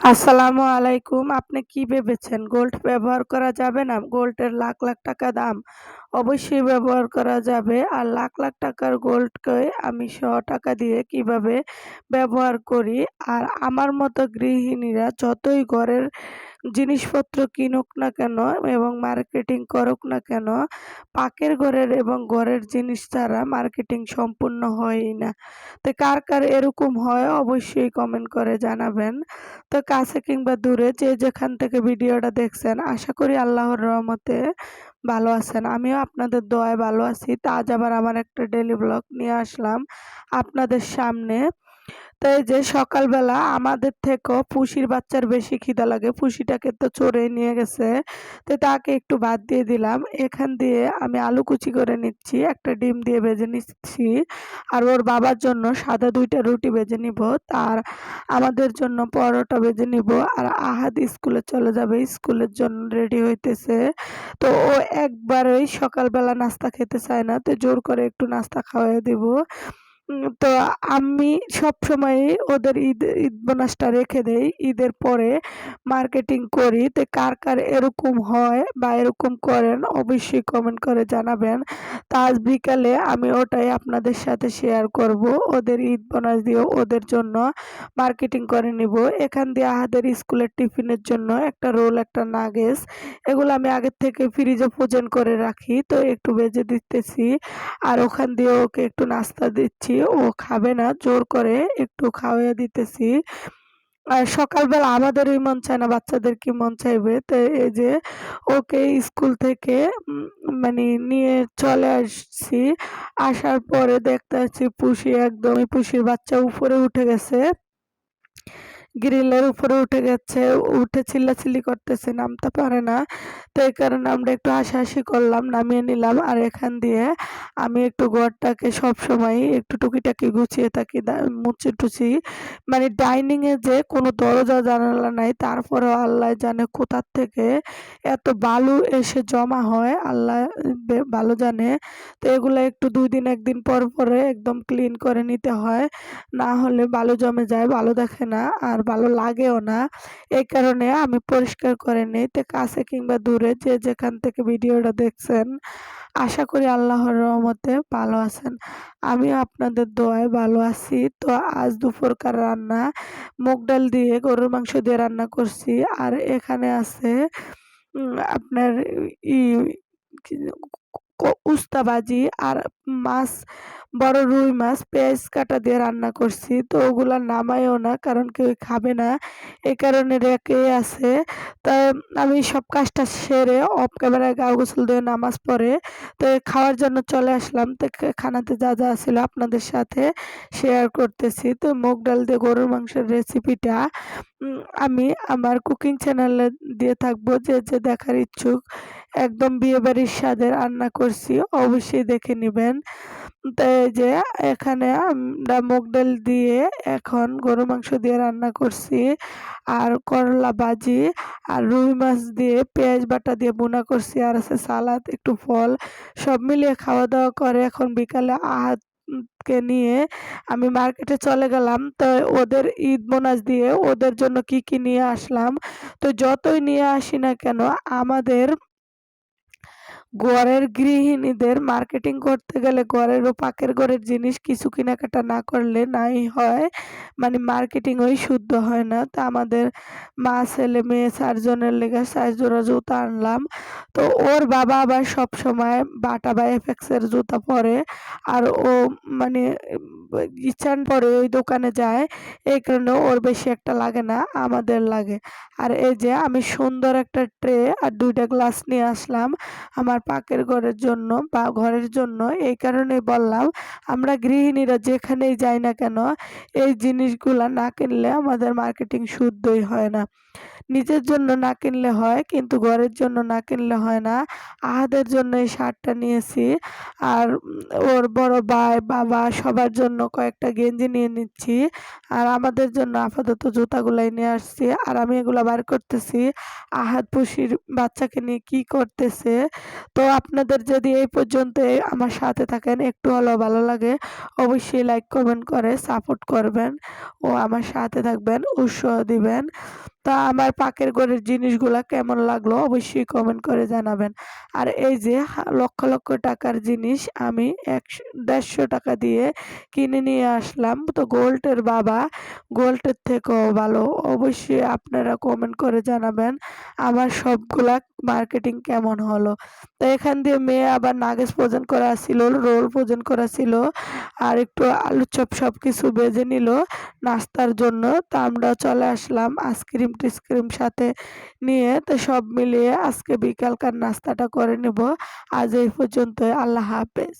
আসসালামু আলাইকুম। আপনি কি ভেবেছেন গোল্ড ব্যবহার করা যাবে না? গোল্ডের লাখ লাখ টাকা দাম। অবশ্যই ব্যবহার করা যাবে। আর লাখ লাখ টাকার গোল্ডকে আমি শ টাকা দিয়ে কীভাবে ব্যবহার করি? আর আমার মতো গৃহিণীরা যতই ঘরের জিনিসপত্র কিনুক না কেন এবং মার্কেটিং করুক না কেন, পাকের ঘরের এবং ঘরের জিনিস ছাড়া মার্কেটিং সম্পূর্ণ হয়ই না। তো কার কার এরকম হয় অবশ্যই কমেন্ট করে জানাবেন। তো কাছে কিংবা দূরে যে যেখান থেকে ভিডিওটা দেখছেন, আশা করি আল্লাহর রহমতে ভালো আছেন। আমিও আপনাদের দোয়ায় ভালো আছি। তা আজ আবার আমার একটা ডেলি ব্লগ নিয়ে আসলাম। আপনাদের সামনে তো এই যে সকালবেলা আমাদের থেকেও পুষির বাচ্চার বেশি খিদা লাগে, পুষিটাকে তো চড়ে নিয়ে গেছে। তো তাকে একটু ভাত দিয়ে দিলাম। এখান দিয়ে আমি আলু কুচি করে নিচ্ছি, একটা ডিম দিয়ে ভেজে নিচ্ছি। আর ওর বাবার জন্য সাদা দুইটা রুটি ভেজে নিব। তার আমাদের জন্য পরোটা ভেজে নিব। আর আহাদ স্কুলে চলে যাবে, স্কুলের জন্য রেডি হইতেছে। তো ও একবারই সকালবেলা নাস্তা খেতে চায় না। তো জোর করে একটু নাস্তা খাওয়াই দিব। তো আমি সবসময়ই ওদের ঈদ ঈদ বোনাসটা রেখে দেই। ঈদের পরে মার্কেটিং করি তো কার কার এরকম হয় বা এরকম করেন, অবশ্যই কমেন্ট করে জানাবেন। তা আজ বিকালে আমি ওটাই আপনাদের সাথে শেয়ার করব। ওদের ঈদ বোনাস দিয়ে ওদের জন্য মার্কেটিং করে নিব। এখান দিয়ে আহাদের স্কুলের টিফিনের জন্য একটা রোল একটা নাগেস এগুলো আমি আগের থেকে ফ্রিজে ফোজেন করে রাখি। তো একটু বেজে দিতেছি আর ওখান দিয়ে ওকে একটু নাস্তা দিচ্ছি। ও খাবে না। জোর করে একটু খাওয়াইয়া দিতেছি। আর সকালবেলা আমাদেরই মন চায় না, বাচ্চাদের কি মন চাইবে। তো এই যে ওকে স্কুল থেকে মানে নিয়ে চলে আসছি। আসার পরে দেখতে পাচ্ছি পুষি একদমই, পুষির বাচ্চা উপরে উঠে গেছে। গ্রিলের উপরে উঠে গেছে, উঠে চিল্লাচিল্লি করতেছে, নামতে পারে না। তো এই কারণে আমরা একটু হাসাহাসি করলাম, নামিয়ে নিলাম আর এখান দিয়ে আমি একটু ঘরটাকে সব সময় একটু টুকিটাকি গুছিয়ে থাকি মুছে টুচি মানে ডাইনিংয়ে যে কোনো দরজা, জানালা নাই, তারপরেও আল্লাহ জানে কোথার থেকে এত বালু এসে জমা হয়, আল্লাহ ভালো জানে। তো এগুলো একটু দুই দিন, একদিন পর পরে একদম ক্লিন করে নিতে হয়। না হলে বালু জমে যায় ভালো দেখে না। আর ভালো লাগেও না। এই কারণে আমি পরিষ্কার করে নিই। তো কাছে কিংবা দূরে যে যেখান থেকে ভিডিওটা দেখছেন, আশা করি আল্লাহর রহমতে ভালো আছেন। আমিও আপনাদের দোয়ায় ভালো আছি। তো আজ দুপুরকার রান্না, মুগ ডাল দিয়ে গরুর মাংস দিয়ে রান্না করছি। আর এখানে আছে আপনার ই উস্তা ভাজি আর মাছ, বড় রুই মাছ, পেঁয়াজ কাটা দিয়ে রান্না করছি। তো ওগুলা নামাইও না, কারণ কেউ খাবে না। এই কারণে রেখে আছে। তা আমি সব কাজটা সেরে অফ ক্যামেরায় গা গোসল দিয়ে নামাজ পড়ে, তো খাওয়ার জন্য চলে আসলাম। তো খানাতে যা যা ছিল আপনাদের সাথে শেয়ার করতেছি। তো মুগ ডাল দিয়ে গরুর মাংসের রেসিপিটা আমি আমার কুকিং চ্যানেলে দিয়ে থাকব, যে যে দেখার ইচ্ছুক। একদম বিয়েবাড়ির স্বাদে রান্না করছি, অবশ্যই দেখে নেবেন। তো এই যে এখানে আমরা মুগ ডাল দিয়ে এখন গরু মাংস দিয়ে রান্না করছি, আর করলা ভাজি, আর রুই মাছ দিয়ে পেঁয়াজ বাটা দিয়ে বোনা করছি, আর আছে সালাদ, একটু ফল, সব মিলিয়ে খাওয়া দাওয়া করে এখন বিকালে আহাত কে নিয়ে আমি মার্কেটে চলে গেলাম। তো ওদের ঈদ বোনাস দিয়ে ওদের জন্য কি কি নিয়ে আসলাম? তো যতই নিয়ে আসি না কেন আমাদের ঘরের গৃহিণীদের মার্কেটিং করতে গেলে ঘরের ও পাকের ঘরের জিনিস কিছু কেনাকাটা না করলে নাই হয়। মানে মার্কেটিং ওই শুদ্ধ হয় না। তা আমাদের মা, ছেলে, মেয়ে চারজনের লেগে চার জোড়া জুতা আনলাম। তো ওর বাবা আবার সব সময় বাটা বা এফেক্সের জুতা পরে। আর ও মানে ইচ্ছান পরে ওই দোকানে যায়। এই কারণে ওর বেশি একটা লাগে না, আমাদের লাগে। আর এই যে আমি সুন্দর একটা ট্রে আর দুইটা গ্লাস নিয়ে আসলাম। আমার পাকের ঘরের জন্য বা ঘরের জন্য, এই কারণে বললাম, আমরা গৃহিণীরা যেখানেই যাই না কেন, এই জিনিসগুলা না কিনলে আমাদের মার্কেটিং শুদ্ধই হয় না। নিজের জন্য না কিনলে হয়, কিন্তু ঘরের জন্য না কিনলে হয় না। আহাদের জন্য এই শার্টটা নিয়েছি, আর ওর বড় ভাই, বাবা সবার জন্য কয়েকটা গেঞ্জি নিয়ে নিচ্ছি, আর আমাদের জন্য আপাতত জুতাগুলাই নিয়ে আসছি, আর আমি এগুলো বার করতেছি। আহাদ পুষির বাচ্চাকে নিয়ে কি করতেছে? তো আপনাদের যদি এই পর্যন্ত আমার সাথে থাকেন, একটু হলেও ভালো লাগে, অবশ্যই লাইক কমেন্ট করে সাপোর্ট করবেন ও আমার সাথে থাকবেন, উৎসাহ দিবেন। তা আমার পাকের ঘরের জিনিসগুলা কেমন লাগল অবশ্যই কমেন্ট করে জানাবেন। আর এই যে লক্ষ লক্ষ টাকার জিনিস আমি একশো, দেড়শো টাকা দিয়ে কিনে নিয়ে আসলাম। তো গোল্ডের বাবা, গোল্ডের থেকেও ভালো, অবশ্যই আপনারা কমেন্ট করে জানাবেন আমার সবগুলা মার্কেটিং কেমন হলো। তো এখান দিয়ে মেয়ে আবার নাগেজ ভোজন করা ছিল রোল ভোজন করা ছিল, আর একটু আলু চপ সব কিছু বেজে নিল নাস্তার জন্য। তো আমরা চলে আসলাম আইসক্রিম টিসক্রিম সাথে নিয়ে তো সব মিলিয়ে আজকে বিকালকার নাস্তাটা করে নেব। আজ এই পর্যন্ত আল্লাহ হাফেজ।